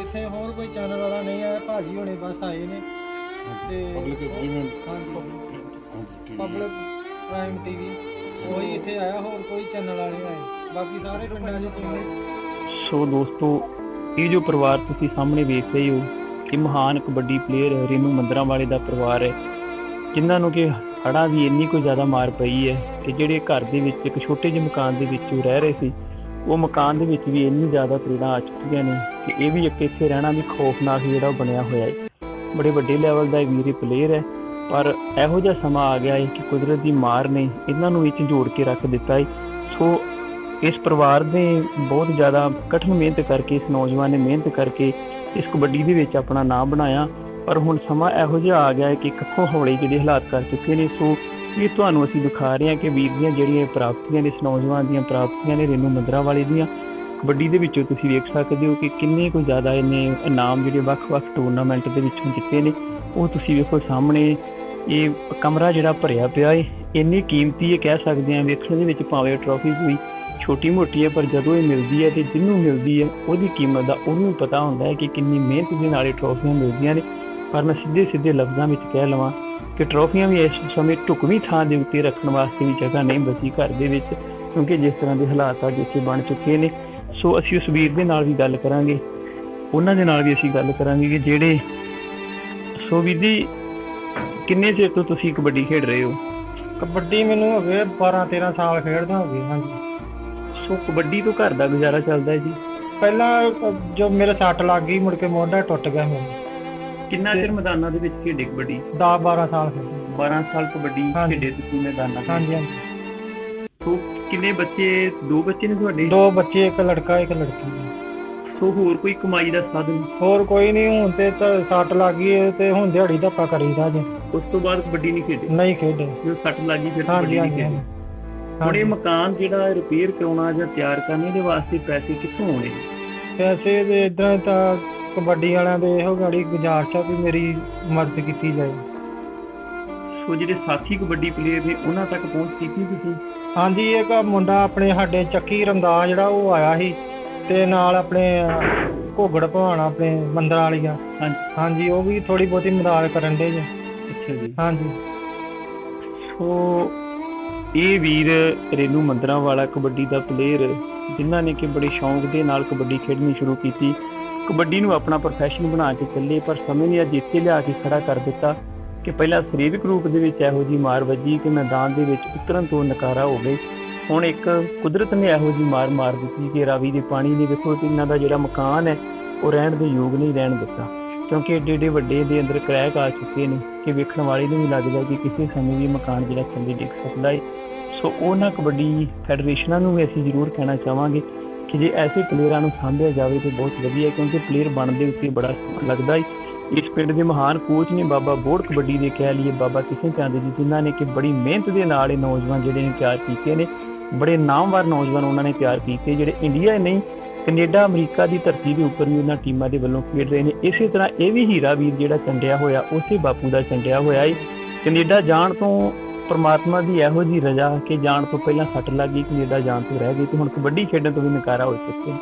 ਇੱਥੇ ਹੋਰ ਕੋਈ ਚੈਨਲ ਵਾਲਾ ਨਹੀਂ ਆਇਆ ਭਾਜੀ ਹੁਣੇ ਬਸ ਆਏ ਨੇ। ਤੇ ਪਬਲਿਕ ਹਾਂਜੀ ਪਬਲਿਕ ਪ੍ਰਾਈਮ ਟੀਵੀ ਉਹੀ ਇੱਥੇ ਆਇਆ ਹੋਰ ਕੋਈ ਚੈਨਲ ਵਾਲੇ ਨਹੀਂ ਆਏ। ਬਾਕੀ ਸਾਰੇ ਪਿੰਡਾਂ 'ਚ ਚੀਜ਼ ਸੋ ਦੋਸਤੋ ਇਹ ਜੋ ਪਰਿਵਾਰ ਤੁਸੀਂ ਸਾਹਮਣੇ ਵੇਖ ਰਹੇ ਹੋ ਇਹ ਮਹਾਨ ਕਬੱਡੀ ਪਲੇਅਰ ਰੇਨੂ ਮੰਦਰਾਂ ਵਾਲੇ ਦਾ ਪਰਿਵਾਰ ਹੈ ਜਿਨ੍ਹਾਂ ਨੂੰ ਕਿ ਹੜ੍ਹਾਂ ਦੀ ਇੰਨੀ ਕੋਈ ਜ਼ਿਆਦਾ ਮਾਰ ਪਈ ਹੈ ਕਿ ਜਿਹੜੇ ਘਰ ਦੇ ਵਿੱਚ ਇੱਕ ਛੋਟੇ ਜਿਹੇ ਮਕਾਨ ਦੇ ਵਿੱਚ ਉਹ ਰਹਿ ਰਹੇ ਸੀ ਉਹ ਮਕਾਨ ਦੇ ਵਿੱਚ ਵੀ ਇੰਨੀ ਜ਼ਿਆਦਾ ਤਰੇੜਾਂ ਆ ਚੁੱਕੀਆਂ ਨੇ ਕਿ ਇਹ ਵੀ ਇੱਕ ਇੱਥੇ ਰਹਿਣਾ ਵੀ ਖੌਫਨਾਕ ਜਿਹੜਾ ਉਹ ਬਣਿਆ ਹੋਇਆ ਹੈ ਬੜੇ ਵੱਡੇ ਲੈਵਲ ਦਾ ਇਹ ਵੀਰੇ ਪਲੇਅਰ ਹੈ। ਪਰ ਇਹੋ ਜਿਹਾ ਸਮਾਂ ਆ ਗਿਆ ਹੈ ਕਿ ਕੁਦਰਤ ਦੀ ਮਾਰ ਨੇ ਇਹਨਾਂ ਨੂੰ ਵਿੱਚ ਜੋੜ ਕੇ ਰੱਖ ਦਿੱਤਾ ਹੈ ਸੋ ਇਸ ਪਰਿਵਾਰ ਨੇ ਬਹੁਤ ਜ਼ਿਆਦਾ ਕਠਿਨ ਮਿਹਨਤ ਕਰਕੇ, ਇਸ ਨੌਜਵਾਨ ਨੇ ਮਿਹਨਤ ਕਰਕੇ ਇਸ ਕਬੱਡੀ ਦੇ ਵਿੱਚ ਆਪਣਾ ਨਾਮ ਬਣਾਇਆ। ਪਰ ਹੁਣ ਸਮਾਂ ਇਹੋ ਜਿਹਾ ਆ ਗਿਆ ਹੈ ਕਿ ਕਿੱਥੋਂ ਹੌਲੀ ਜਿਹੜੇ ਹਾਲਾਤ ਕਰ ਚੁੱਕੇ ਨੇ। ਸੋ ਇਹ ਤੁਹਾਨੂੰ ਅਸੀਂ ਦਿਖਾ ਰਹੇ ਹਾਂ ਕਿ ਵੀਰ ਦੀਆਂ ਜਿਹੜੀਆਂ ਪ੍ਰਾਪਤੀਆਂ ਨੇ, ਇਸ ਨੌਜਵਾਨ ਦੀਆਂ ਪ੍ਰਾਪਤੀਆਂ ਨੇ, ਰੇਨੂ ਮੰਦਰਾ ਵਾਲੇ ਦੀਆਂ ਕਬੱਡੀ ਦੇ ਵਿੱਚੋਂ ਤੁਸੀਂ ਵੇਖ ਸਕਦੇ ਹੋ ਕਿ ਕਿੰਨੇ ਕੁ ਜ਼ਿਆਦਾ ਇਹਨੇ ਇਨਾਮ ਜਿਹੜੇ ਵੱਖ-ਵੱਖ ਟੂਰਨਾਮੈਂਟ ਦੇ ਵਿੱਚੋਂ ਜਿੱਤੇ ਨੇ। ਉਹ ਤੁਸੀਂ ਵੇਖੋ ਸਾਹਮਣੇ, ਇਹ ਕਮਰਾ ਜਿਹੜਾ ਭਰਿਆ ਪਿਆ ਹੈ ਇੰਨੀ ਕੀਮਤੀ ਇਹ ਕਹਿ ਸਕਦੇ ਹਾਂ, ਵੇਖਣ ਦੇ ਵਿੱਚ ਭਾਵੇਂ ਟਰੋਫੀ ਕੋਈ ਛੋਟੀ ਮੋਟੀ ਹੈ, ਪਰ ਜਦੋਂ ਇਹ ਮਿਲਦੀ ਹੈ ਤੇ ਜਿਹਨੂੰ ਮਿਲਦੀ ਹੈ, ਉਹਦੀ ਕੀਮਤ ਦਾ ਉਹਨੂੰ ਪਤਾ ਹੁੰਦਾ ਹੈ ਕਿ ਕਿੰਨੀ ਮਿਹਨਤ ਦੇ ਨਾਲ ਇਹ ਟਰੋਫੀਆਂ ਮਿਲਦੀਆਂ ਨੇ। ਪਰ ਮੈਂ ਸਿੱਧੇ ਸਿੱਧੇ ਲਫ਼ਜ਼ਾਂ ਵਿੱਚ ਕਹਿ ਲਵਾਂ ਕਿ ਟਰੋਫੀਆਂ ਵੀ ਇਸ ਸਮੇਂ ਢੁਕਵੀਂ ਥਾਂ ਦੇ ਉੱਤੇ ਰੱਖਣ ਵਾਸਤੇ ਵੀ ਜਗ੍ਹਾ ਨਹੀਂ ਬਚੀ ਘਰ ਦੇ ਵਿੱਚ ਕਿਉਂਕਿ ਜਿਸ ਤਰ੍ਹਾਂ ਦੇ ਹਾਲਾਤ ਆ ਜਿੱਥੇ ਬਣ ਚੁੱਕੇ ਨੇ। ਸੋ ਅਸੀਂ ਉਸ ਵੀਰ ਦੇ ਨਾਲ ਵੀ ਗੱਲ ਕਰਾਂਗੇ। ਉਹਨਾਂ ਦੇ ਨਾਲ ਵੀ ਅਸੀਂ ਗੱਲ ਕਰਾਂਗੇ ਕਿ ਜਿਹੜੇ ਸੋ ਵੀਰ ਜੀ ਕਿੰਨੇ ਚਿਰ ਤੋਂ ਤੁਸੀਂ ਕਬੱਡੀ ਖੇਡ ਰਹੇ ਹੋ? ਕਬੱਡੀ ਮੈਨੂੰ ਹੋ ਗਏ 12 13 ਸਾਲ ਖੇਡਦਾ ਹੋ ਗਏ ਹਾਂਜੀ। ਸੋ ਕਬੱਡੀ ਤੋਂ ਘਰ ਦਾ ਗੁਜ਼ਾਰਾ ਚੱਲਦਾ ਹੈ ਜੀ? ਪਹਿਲਾਂ ਜੋ ਮੇਰੇ ਸੱਟ ਲੱਗ ਗਈ ਮੁੜ ਕੇ ਮੋਢਾ ਟੁੱਟ ਗਿਆ ਮੇਰਾ ਕਿੰਨਾ ਚਿਰ ਮੈਦਾਨਾਂ ਦੇ ਵਿੱਚ ਖੇਡੇ ਕਬੱਡੀ? 10 12 ਸਾਲ ਖੇਡਿਆ 12 ਸਾਲ ਕਬੱਡੀ। ਖੇਡੇ ਤੁਸੀਂ ਮੈਦਾਨਾਂ ਦੇ ਹਾਂਜੀ ਹਾਂਜੀ। ਸੋ ਕਿੰਨੇ ਬੱਚੇ ਦੋ ਬੱਚੇ ਨੇ ਤੁਹਾਡੇ? ਦੋ ਬੱਚੇ ਇੱਕ ਲੜਕਾ ਇੱਕ ਲੜਕੀ। ਸੋ ਹੋਰ ਕੋਈ ਕਮਾਈ ਦਾ ਸਾਧਨ? ਹੋਰ ਕੋਈ ਨਹੀਂ ਹੁਣ ਤੇ ਸੱਟ ਲੱਗ ਤੇ ਹੁਣ ਦਿਹਾੜੀ ਧੱਪਾ ਕਰੀਦਾ ਜੇ। ਉਸ ਤੋਂ ਬਾਅਦ ਕਬੱਡੀ ਨਹੀਂ ਖੇਡੇ? ਨਹੀਂ ਖੇਡੇ। ਜਦੋਂ ਸੱਟ ਲੱਗੀ ਫਿਰ ਕਬੱਡੀ ਨਹੀਂ ਖੇਡੇ। ਹੁਣ ਇਹ ਮਕਾਨ ਜਿਹੜਾ ਰਿਪੇਅਰ ਕਰਾਉਣਾ ਜਾਂ ਤਿਆਰ ਕਰਨਾ ਇਹਦੇ ਵਾਸਤੇ ਪੈਸੇ ਕਿੱਥੋਂ ਆਉਣੇ? ਪੈਸੇ ਦੇ ਇਦਾਂ ਤਾਂ ਕਬੱਡੀ ਵਾਲਿਆਂ ਦੇ ਇਹੋ ਗਾੜੀ ਗੁਜ਼ਾਰਿਸ਼ ਆ ਵੀ ਮੇਰੀ ਮਦਦ ਕੀਤੀ ਜਾਏ। ਸੋ ਜਿਹੜੇ ਸਾਥੀ ਕਬੱਡੀ ਪਲੇਅਰ ਨੇ ਉਹਨਾਂ ਤੱਕ ਪਹੁੰਚ ਕੀਤੀ ਤੁਸੀਂ? ਹਾਂਜੀ ਇੱਕ ਮੁੰਡਾ ਆਪਣੇ ਸਾਡੇ ਚੱਕੀ ਰਮਦਾਸ ਜਿਹੜਾ ਉਹ ਆਇਆ ਸੀ ਤੇ ਨਾਲ ਆਪਣੇ ਘੋਗੜ ਭਵਾਨ ਆਪਣੇ ਮੰਦਰ ਵਾਲੀਆ। ਹਾਂਜੀ। ਹਾਂਜੀ ਉਹ ਵੀ ਥੋੜੀ ਬਹੁਤੀ ਮਦਦ ਕਰਨ ਦੇ ਜੀ। ਅੱਛਾ ਜੀ। ਹਾਂਜੀ। ਸੋ ਇਹ ਵੀਰ ਰੇਨੂ ਮੰਦਰਾਂ ਵਾਲਾ ਕਬੱਡੀ ਦਾ ਪਲੇਅਰ ਜਿਨ੍ਹਾਂ ਨੇ ਕਿ ਬੜੇ ਸ਼ੌਂਕ ਦੇ ਨਾਲ ਕਬੱਡੀ ਖੇਡਣੀ ਸ਼ੁਰੂ ਕੀਤੀ ਕਬੱਡੀ ਨੂੰ ਆਪਣਾ ਪ੍ਰੋਫੈਸ਼ਨ ਬਣਾ ਕੇ ਚੱਲੇ, ਪਰ ਸਮੇਂ ਨੇ ਅੱਜ ਇੱਥੇ ਲਿਆ ਕੇ ਖੜਾ ਕਰ ਦਿੱਤਾ ਕਿ ਪਹਿਲਾਂ ਸਰੀਰਕ ਰੂਪ ਦੇ ਵਿੱਚ ਇਹੋ ਜੀ ਮਾਰ ਵੱਜੀ ਕਿ ਮੈਦਾਨ ਦੇ ਵਿੱਚ ਉਤਰਨ ਤੋਂ ਨਕਾਰਾ ਹੋ ਗਏ। ਹੁਣ ਇੱਕ ਕੁਦਰਤ ਨੇ ਇਹੋ ਜੀ ਮਾਰ ਮਾਰ ਦਿੱਤੀ ਕਿ ਰਾਵੀ ਦੇ ਪਾਣੀ ਨੇ ਵੇਖੋ ਕਿ ਇਹਨਾਂ ਦਾ ਜਿਹੜਾ ਮਕਾਨ ਹੈ, ਉਹ ਰਹਿਣ ਦੇ ਯੋਗ ਨਹੀਂ ਰਹਿਣ ਦਿੱਤਾ। ਕਿਉਂਕਿ ਏਡੇ ਏਡੇ ਵੱਡੇ ਦੇ ਅੰਦਰ ਕਰੈਕ ਆ ਚੁੱਕੇ ਨੇ ਕਿ ਵੇਖਣ ਵਾਲੇ ਨੂੰ ਵੀ ਲੱਗਦਾ ਕਿ ਕਿਸੇ ਸਮੇਂ ਵੀ ਮਕਾਨ ਜਿਹੜਾ ਥੱਲੇ ਡਿੱਗ ਸਕਦਾ ਹੈ ਸੋ ਉਹਨਾਂ ਕਬੱਡੀ ਫੈਡਰੇਸ਼ਨਾਂ ਨੂੰ ਵੀ ਅਸੀਂ ਜ਼ਰੂਰ ਕਹਿਣਾ ਚਾਹਾਂਗੇ ਕਿ ਜੇ ਐਸੇ ਪਲੇਅਰਾਂ ਨੂੰ ਸਾਂਭਿਆ ਜਾਵੇ ਤਾਂ ਬਹੁਤ ਵਧੀਆ, ਕਿਉਂਕਿ ਪਲੇਅਰ ਬਣਦੇ ਉੱਤੇ ਬੜਾ ਲੱਗਦਾ ਹੈ ਇਸ ਪਿੰਡ ਦੇ ਮਹਾਨ ਕੋਚ ਨੇ ਬਾਬਾ ਬੋੜ ਕਬੱਡੀ ਦੇ ਕਹਿ ਲਈਏ ਬਾਬਾ ਕਿਸ਼ਨ ਚੰਦ ਜੀ, ਜਿਨ੍ਹਾਂ ਨੇ ਕਿ ਬੜੀ ਮਿਹਨਤ ਦੇ ਨਾਲ ਇਹ ਨੌਜਵਾਨ ਜਿਹੜੇ ਨੇ ਤਿਆਰ ਕੀਤੇ ਨੇ, ਬੜੇ ਨਾਮਵਰ ਨੌਜਵਾਨ ਉਹਨਾਂ ਨੇ ਤਿਆਰ ਕੀਤੇ, ਜਿਹੜੇ ਇੰਡੀਆ ਨਹੀਂ, ਕੈਨੇਡਾ, ਅਮਰੀਕਾ ਦੀ ਧਰਤੀ ਦੇ ਉੱਪਰ ਵੀ ਉਹਨਾਂ ਟੀਮਾਂ ਦੇ ਵੱਲੋਂ ਖੇਡ ਰਹੇ ਨੇ। ਇਸੇ ਤਰ੍ਹਾਂ ਇਹ ਵੀ ਹੀਰਾ ਵੀਰ ਜਿਹੜਾ ਚੰਡਿਆ ਹੋਇਆ, ਉਸੇ ਬਾਪੂ ਦਾ ਚੰਡਿਆ ਹੋਇਆ ਹੈ ਕੈਨੇਡਾ ਜਾਣ ਤੋਂ ਪਰਮਾਤਮਾ ਦੀ ਇਹੋ ਜੀ ਰਜ਼ਾ ਕਿ ਜਾਣ ਤੋਂ ਪਹਿਲਾਂ ਸੱਟ ਲੱਗ ਗਈ, ਕੈਨੇਡਾ ਜਾਣ ਤੋਂ ਰਹਿ ਗਈ ਤੇ ਹੁਣ ਕਬੱਡੀ ਖੇਡਣ ਤੋਂ ਵੀ ਨਕਾਰਾ ਹੋ ਚੁੱਕੇ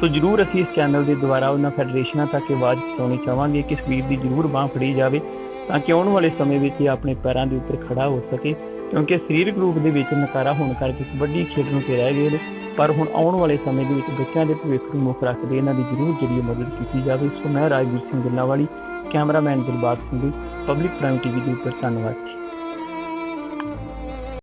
ਸੋ ਜਰੂਰ ਅਸੀਂ ਇਸ ਚੈਨਲ ਦੇ ਦੁਆਰਾ ਉਹਨਾਂ ਫੈਡਰੇਸ਼ਨਾਂ ਤੱਕ ਆਵਾਜ਼ ਪਹੁੰਚਾਉਣੀ ਚਾਹਾਂਗੇ ਕਿ ਸਵੀਰ ਦੀ ਜਰੂਰ ਬਾਹ ਫੜੀ ਜਾਵੇ ਤਾਂ ਕਿ ਆਉਣ ਵਾਲੇ ਸਮੇਂ ਵਿੱਚ ਇਹ ਆਪਣੇ ਪੈਰਾਂ ਦੇ ਉੱਪਰ ਖੜਾ ਹੋ ਸਕੇ, ਕਿਉਂਕਿ ਸਰੀਰਕ ਰੂਪ ਦੇ ਵਿੱਚ ਨਕਾਰਾ ਹੋਣ ਕਰਕੇ ਕਬੱਡੀ ਖੇਡਣ ਤੇ ਰਹਿ ਗਏ ਪਰ ਹੁਣ ਆਉਣ ਵਾਲੇ ਸਮੇਂ ਦੇ ਵਿੱਚ ਬੱਚਿਆਂ ਦੇ ਭਵਿੱਖ ਨੂੰ ਮੁੱਖ ਰੱਖਦੇ ਇਹਨਾਂ ਦੀ ਜਰੂਰ ਜਿਹੜੀ ਮਦਦ ਕੀਤੀ ਜਾਵੇ। ਸੋ ਮੈਂ Rajveer Singh Gillan Wali cameraman Dilbag Singh, public prime TV ਦੇ ਉੱਪਰ ਧੰਨਵਾਦ